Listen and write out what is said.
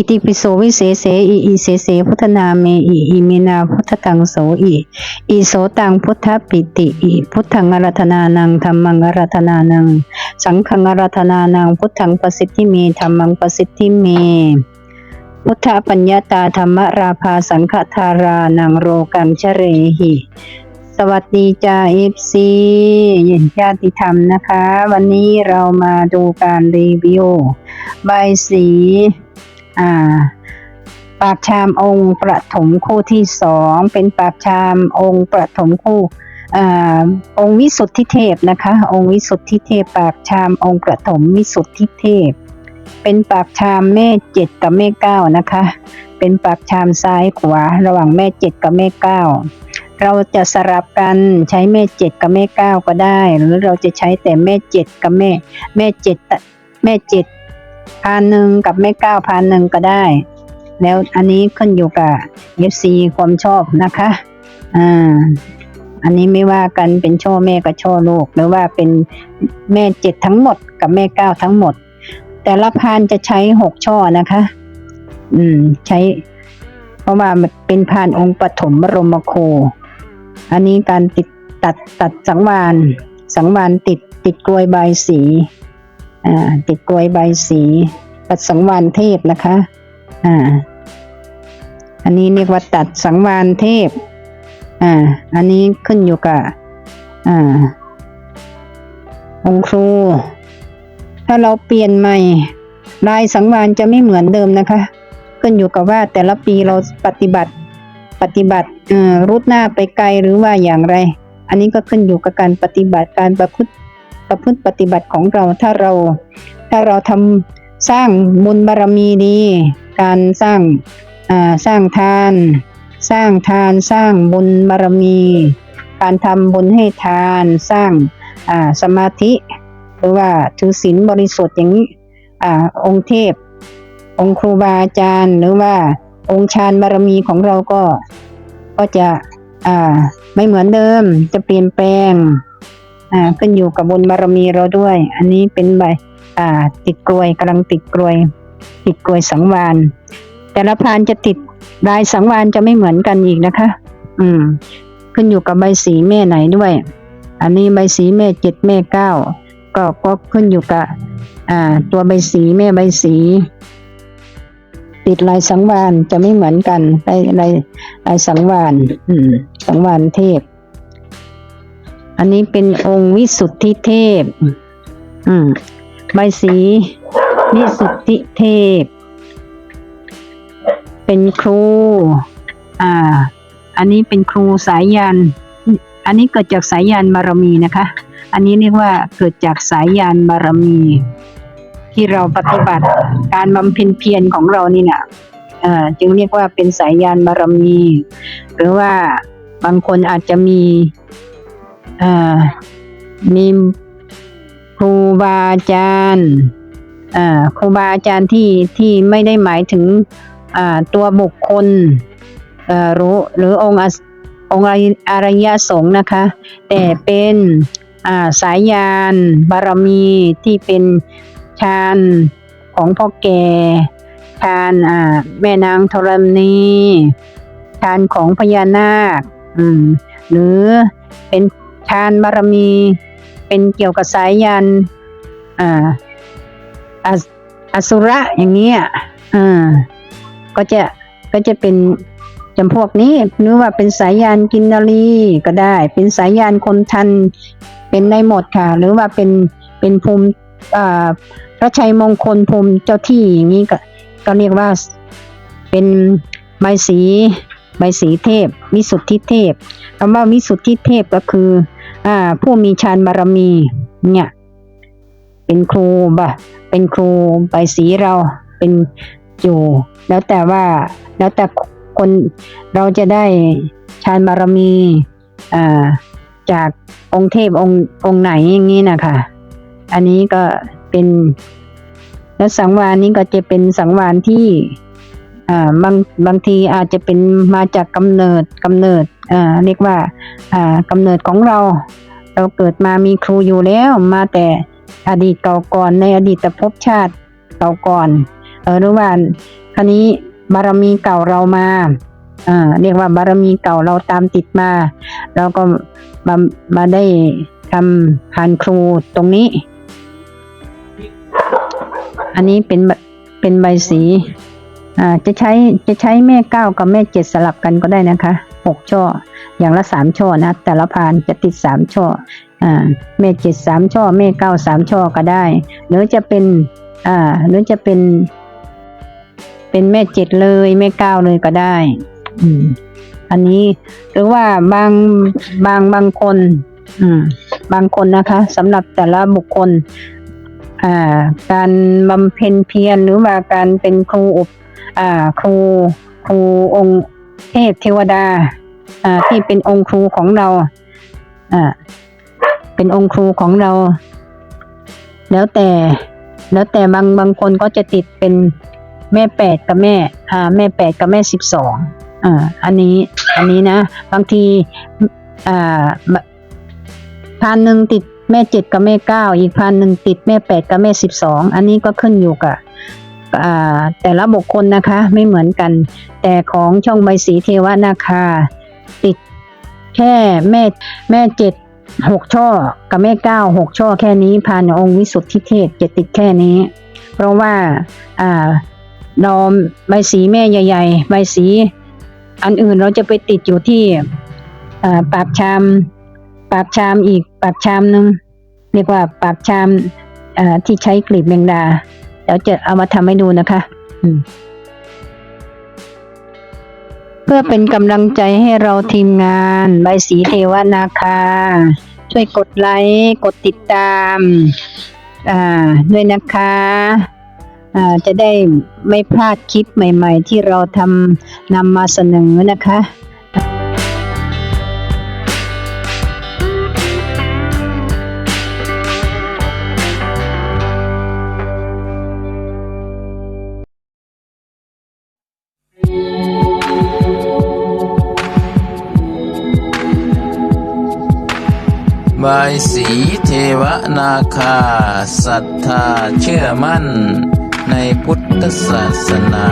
อิติปิโสวิเศษเสอิอิเสเสพุทธนาเมอิอิเมนาพุทธตังโสอิอิโสตังพุทธปิติอิพุทธังอารัธนานังธรรมังอารัธนานัง สังฆังอารัธนานังพุทธังประสิทธิเมธรรมังประสิทธิเมพุทธปัญญาตาธรรมราภาสังฆทารานังโรกังเชเรหิ สวัสดีจ้าเอฟซีญาติธรรมนะคะ วันนี้เรามาดูการรีวิวใบสี อ่าปากชามองค์ประถมคู่ที่สองเป็นปากชามองค์ประถมคู่อองค์วิสุทธิเทพนะคะ องค์วิสุทธิเทพปากชามองค์ประถมวิสุทธิเทพ เป็นปากชามแม่เจ็ดกับแม่เก้านะคะ เป็นปากชามซ้ายขวา ระหว่างแม่เจ็ดกับแม่เก้าเราจะสลับกันใช้แม่เจ็ดกับแม่เก้าก็ได้ หรือเราจะใช้แต่แม่เจ็ดกับแม่แม่เจ็ดแม่เจ็ด พันหนึ่งกับแม่เก้าพันหนึ่งก็ได้ แล้วอันนี้ขึ้นอยู่กับเอฟซีความชอบนะคะ อ่า อันนี้ไม่ว่ากันเป็นช่อแม่กับช่อลูก หรือว่าเป็นแม่เจ็ดทั้งหมดกับแม่เก้าทั้งหมด แต่ละพานจะใช้หกช่อนะคะ อืม ใช้ เพราะว่าเป็นพานองค์ปฐมบรมโค อันนี้การติดตัดตัดสังวาน สังวานติดติดกลวยใบสี ติดกลวยใบสีตัดสังวานเทพนะคะอ่าอันนี้เรียกว่าตัดสังวานเทพอ่าอันนี้ขึ้นอยู่กับอ่าองครู ถ้าเราเปลี่ยนใหม่ ลายสังวานจะไม่เหมือนเดิมนะคะ ขึ้นอยู่กับว่าแต่ละปีเราปฏิบัติปฏิบัติอ่อรุดหน้าไปไกลหรือว่าอย่างไร อันนี้ก็ขึ้นอยู่กับการปฏิบัติการประพฤติ ประพฤติปฏิบัติของเราถ้าเรา ถ้าเราทำสร้างบุญบารมีดี การสร้างอ่าสร้างทาน สร้างทานสร้างบุญบารมี การทำบุญให้ทานสร้างอ่าสมาธิหรือว่าถือศีลบริสุทธิ์อย่างนี้อ่าองค์เทพ องค์ครูบาอาจารย์ หรือว่าองค์ฌานบารมีของเราก็ก็จะอ่าไม่เหมือนเดิมจะเปลี่ยนแปลง อ่าขึ้นอยู่กับบุญบารมีเราด้วย อันนี้เป็นใบอ่าติดกลวยกำลังติดกลวย ติดกลวยสังวานแต่ละพานจะติดลายสังวานจะไม่เหมือนกันอีกนะคะ อืม ขึ้นอยู่กับใบสีแม่ไหนด้วย อันนี้ใบสีแม่เจ็ดแม่เก้าก็ก็ขึ้นอยู่กับ อ่า ตัวใบสีแม่ใบสี ติดลายสังวานจะไม่เหมือนกันลายลายลายสังวานอืม สังวานเทพ อันนี้เป็นองค์วิสุทธิเทพ อืม ใบสี วิสุทธิเทพ เป็นครู อ่า อันนี้เป็นครูสายยัน อันนี้เกิดจากสายยานบารมีนะคะ อันนี้เรียกว่าเกิดจากสายยานบารมี ที่เราปฏิบัติการบำเพ็ญเพียรของเรานี่เนี่ยเอ่อจึงเรียกว่าเป็นสายยานบารมี หรือว่าบางคนอาจจะมี มีครูบาอาจารย์ครูบาอาจารย์ที่ที่ไม่ได้หมายถึงตัวบุคคลเอ่อรู้หรือองค์องค์อริยสงฆ์นะคะ แต่เป็นาสายยานบารมีที่เป็นฌานของพ่อแก่ฌานแม่นางธรณีฌานของพญานาคหรือเป็น ฌานบารมี เป็นเกี่ยวกับสายยานอ่าอสุระอย่างเงี้อ่าก็จะก็จะเป็นจำพวกนี้หรือว่าเป็นสายยานกินนารีก็ได้ เป็นสายยานคนทัน เป็นได้หมดค่ะ หรือว่าเป็นเป็นภูมิพระชัยมงคลภูมิเจ้าที่อย่างนี้ก็ก็เรียกว่าเป็นใบสี ใบสีเทพ วิสุทธิเทพคำว่าวิสุทธิเทพก็คืออ่าผู้มีฌานบารมีเนี่ยเป็นครูบะเป็นครูใบสีเราเป็นอยู่ แล้วแต่ว่าแล้วแต่คนเราจะได้ฌานบารมีอ่าจากองค์เทพองค์องค์ไหนอย่างนี้นะคะอันนี้ก็เป็น แล้วสังวานนี้ก็จะเป็นสังวานที่ อ่าบางบางทีอาจจะเป็นมาจากกำเนิดกำเนิดอ่าเรียกว่าอ่ากำเนิดของเรา เราเกิดมามีครูอยู่แล้วมาแต่อดีตเก่าก่อนในอดีตภพชาติเก่าก่อนเออหรือว่าคราวนี้บารมีเก่าเรามาอ่าเรียกว่าบารมีเก่าเราตามติดมา เราก็มามาได้ทำผ่านครูตรงนี้ อันนี้เป็นเป็นใบสี อ่าจะใช้จะใช้แม่เก้ากับแม่เจ็ดสลับกันก็ได้นะคะหกช่อ อย่างละสามช่อนะ แต่ละพานจะติดสามช่ออ่าแม่เจ็ดสามช่อแม่เก้าสามช่อก็ได้ หรือจะเป็นอ่าหรือจะเป็น เป็นแม่เจ็ดเลยแม่เก้าเลยก็ได้ อืม อันนี้หรือว่าบางบางบางคน อืม บางคนนะคะสำหรับแต่ละบุคคล อ่า การบำเพ็ญเพียรหรือว่าการเป็นครูอบ ครูครูองค์เทพเทวดาที่เป็นองค์ครูของเราเป็นองค์ครูของเรา แล้วแต่ แล้วแต่บางบางคนก็จะติดเป็นแม่แปดกับแม่ อ่า แม่แปดกับแม่สิบสองอ่า อันนี้ อันนี้นะ บางที อ่าพันหนึ่งติดแม่เจ็ดกับแม่เก้าอีกพันหนึ่งติดแม่แปดกับแม่สิบสองอันนี้ก็ขึ้นอยู่กับ แต่ละบุคคลนะคะไม่เหมือนกัน แต่ของช่องใบสีเทวนาคา ติดแค่แม่แม่เจ็ดหกช่อกับแม่เก้าหกช่อแค่นี้ผ่านองค์วิสุทธิเทพจะติดแค่นี้ เพราะว่าอ่าดอมใบสีแม่ใหญ่ ๆ ใบสีอันอื่นเราจะไปติดอยู่ที่ปากชามปากชามอีกปากชามหนึ่งเรียกว่าปากชามที่ใช้กลีบแมงดา ดี๋ยวจะเอามาทำให้ดูนะคะอืเพื่อเป็นกำลังใจให้เราทีมงานใบสีเทวนาคา ช่วยกดไลค์กดติดตามอ่าด้วยนะคะอ่าจะได้ไม่พลาดคลิปใหม่ ๆ ที่เราทำนำมาเสนอนะคะ บายสีเทวนาคาศรัทธาเชื่อมั่นในพุทธศาสนา